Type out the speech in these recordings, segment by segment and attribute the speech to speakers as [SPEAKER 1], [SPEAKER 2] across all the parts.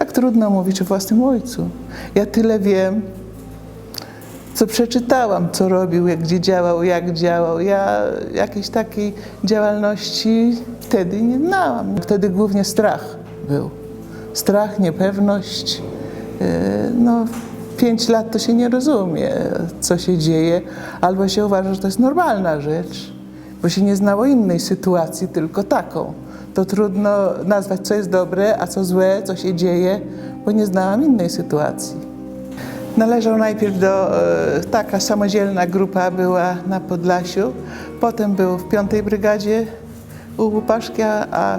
[SPEAKER 1] Tak trudno mówić o własnym ojcu. Ja tyle wiem, co przeczytałam, co robił, jak, gdzie działał, jak działał. Ja jakiejś takiej działalności wtedy nie znałam. Wtedy głównie strach był. Strach, niepewność. Yy, No, pięć lat to się nie rozumie, co się dzieje, albo się uważa, że to jest normalna rzecz, bo się nie znało innej sytuacji, tylko taką. To trudno nazwać, co jest dobre, a co złe, co się dzieje, bo nie znałam innej sytuacji. Należał najpierw do, e, taka samodzielna grupa była na Podlasiu, potem był w piątej brygadzie u Łupaszki, a-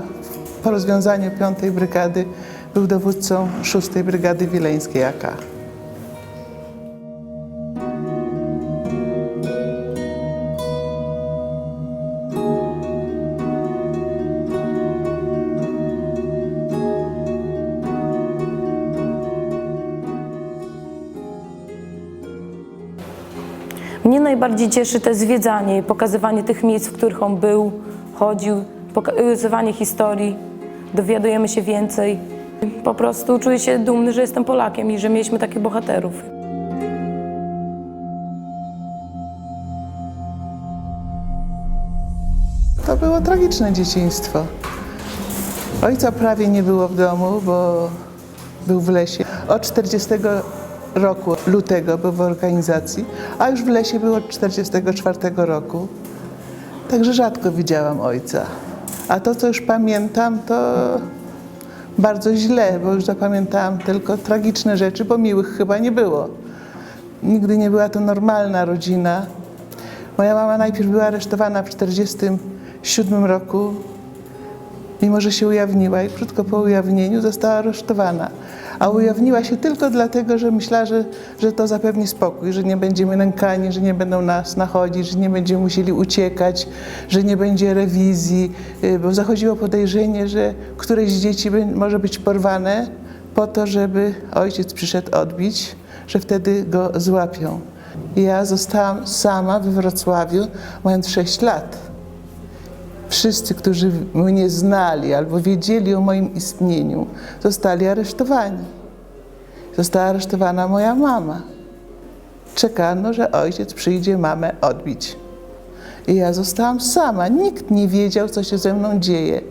[SPEAKER 1] po rozwiązaniu piątej brygady był dowódcą szóstej brygady wileńskiej AK.
[SPEAKER 2] Mnie najbardziej cieszy to zwiedzanie i pokazywanie tych miejsc, w których on był, chodził, pokazywanie historii, dowiadujemy się więcej. Po prostu czuję się dumny, że jestem Polakiem i że mieliśmy takich bohaterów.
[SPEAKER 1] To było tragiczne dzieciństwo. Ojca prawie nie było w domu, bo był w lesie. Od 40 roku lutego był w organizacji, a już w lesie było od 44 roku. Także rzadko widziałam ojca. A to, co już pamiętam, to bardzo źle, bo już zapamiętałam tylko tragiczne rzeczy, bo miłych chyba nie było. Nigdy nie była to normalna rodzina. Moja mama najpierw była aresztowana w 1947 roku, mimo że się ujawniła i krótko po ujawnieniu została aresztowana. A ujawniła się tylko dlatego, że myślała, że, że to zapewni spokój, że nie będziemy nękani, że nie będą nas nachodzić, że nie będziemy musieli uciekać, że nie będzie rewizji, y, bo zachodziło podejrzenie, że któreś z dzieci może być porwane po to, żeby ojciec przyszedł odbić, że wtedy go złapią. Ja zostałam sama we Wrocławiu, mając 6 lat. Wszyscy, którzy mnie znali albo wiedzieli o moim istnieniu, zostali aresztowani. Została aresztowana moja mama. Czekano, że ojciec przyjdzie mamę odbić. I ja zostałam sama. Nikt nie wiedział, co się ze mną dzieje.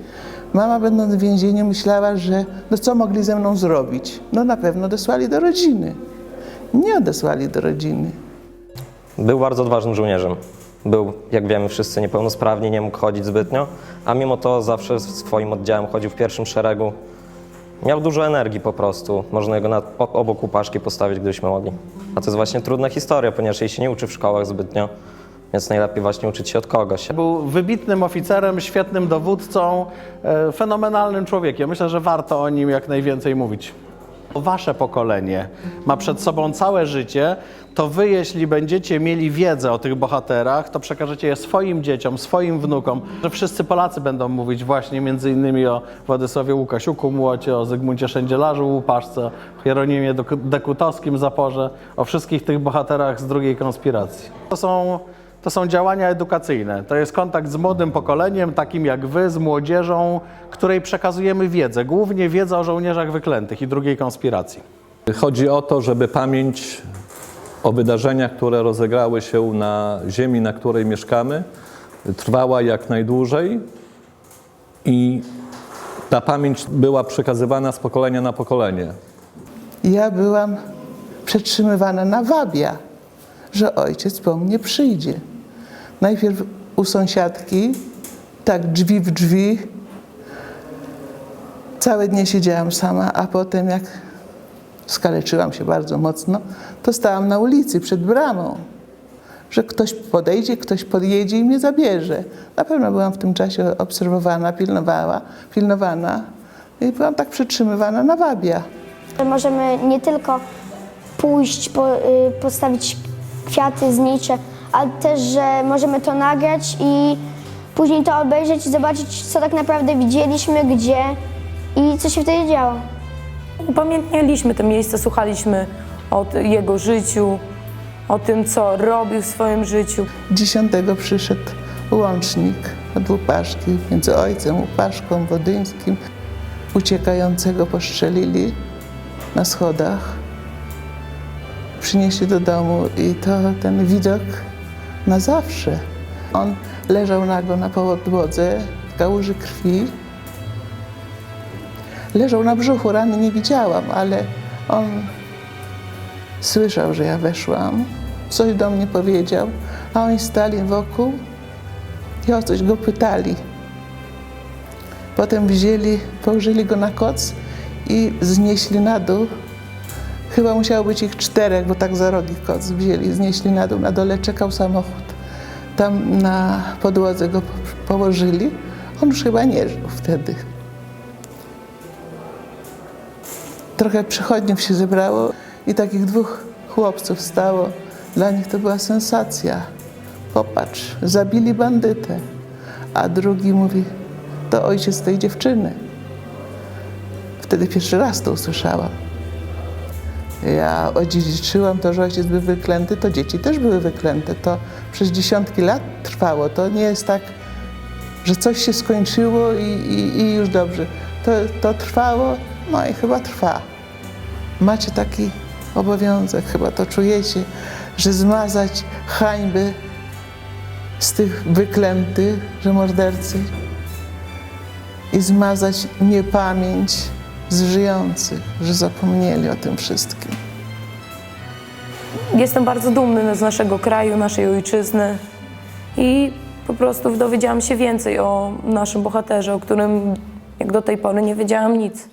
[SPEAKER 1] Mama, będąc w więzieniu, myślała, że no co mogli ze mną zrobić? No na pewno odesłali do rodziny. Nie odesłali do rodziny.
[SPEAKER 3] Był bardzo odważnym żołnierzem. Był, jak wiemy, wszyscy niepełnosprawni, nie mógł chodzić zbytnio, a mimo to zawsze swoim oddziałem chodził w pierwszym szeregu. Miał dużo energii po prostu. Można jego na, obok łupaszki postawić, gdybyśmy mogli. A to jest właśnie trudna historia, ponieważ jej się nie uczy w szkołach zbytnio, więc najlepiej właśnie uczyć się od kogoś.
[SPEAKER 4] Był wybitnym oficerem, świetnym dowódcą, e, fenomenalnym człowiekiem. Myślę, że warto o nim jak najwięcej mówić. Wasze pokolenie ma przed sobą całe życie, to wy, jeśli będziecie mieli wiedzę o tych bohaterach, to przekażecie je swoim dzieciom, swoim wnukom, że wszyscy Polacy będą mówić właśnie między innymi o Władysławie Łukasiuku Młocie, o Zygmuncie Szędzielarzu Łupaszce, o Hieronimie Dek- Dekutowskim Zaporze, o wszystkich tych bohaterach z drugiej konspiracji. To są to są działania edukacyjne. To jest kontakt z młodym pokoleniem, takim jak wy, z młodzieżą, której przekazujemy wiedzę, głównie wiedzę o żołnierzach wyklętych i drugiej konspiracji.
[SPEAKER 5] Chodzi o to, żeby pamięć o wydarzeniach, które rozegrały się na ziemi, na której mieszkamy, trwała jak najdłużej i ta pamięć była przekazywana z pokolenia na pokolenie.
[SPEAKER 1] Ja byłam przetrzymywana na wabia, że ojciec po mnie przyjdzie. Najpierw u sąsiadki, tak drzwi w drzwi. Całe dnie siedziałam sama, a potem jak skaleczyłam się bardzo mocno, to stałam na ulicy przed bramą, że ktoś podejdzie, ktoś podjedzie i mnie zabierze. Na pewno byłam w tym czasie obserwowana, pilnowała, pilnowana i byłam tak przetrzymywana na wabia.
[SPEAKER 6] Możemy nie tylko pójść, po, y, postawić kwiaty, znicze, ale też, że możemy to nagrać i później to obejrzeć i zobaczyć, co tak naprawdę widzieliśmy, gdzie i co się wtedy działo.
[SPEAKER 2] Upamiętnialiśmy te miejsca, słuchaliśmy o jego życiu, o tym, co robił w swoim życiu.
[SPEAKER 1] Dziesiątego przyszedł łącznik od Łupaszki między ojcem Łupaszką, Wodyńskim. Uciekającego postrzelili na schodach. Przynieśli do domu i to ten widok na zawsze. On leżał nago na podłodze w kałuży krwi. Leżał na brzuchu, rany nie widziałam, ale on słyszał, że ja weszłam. Coś do mnie powiedział, a oni stali wokół i o coś go pytali. Potem wzięli, położyli go na koc i znieśli na dół. Chyba musiało być ich czterech, bo tak za rogi koc wzięli, znieśli na dół. Na dole czekał samochód. Tam na podłodze go po- położyli. On już chyba nie żył wtedy. Trochę przychodniów się zebrało i takich dwóch chłopców stało. Dla nich to była sensacja. Popatrz, zabili bandytę. A drugi mówi, to ojciec tej dziewczyny. Wtedy pierwszy raz to usłyszałam. Ja odziedziczyłam to, że ojciec był wyklęty, to dzieci też były wyklęte. To przez dziesiątki lat trwało. To nie jest tak, że coś się skończyło i, i, i już dobrze. To, to trwało, no i chyba trwa. Macie taki obowiązek, chyba to czujecie, że zmazać hańby z tych wyklętych, że mordercy i zmazać niepamięć z żyjących, że zapomnieli o tym wszystkim.
[SPEAKER 2] Jestem bardzo dumny z naszego kraju, naszej ojczyzny i po prostu dowiedziałam się więcej o naszym bohaterze, o którym jak do tej pory nie wiedziałam nic.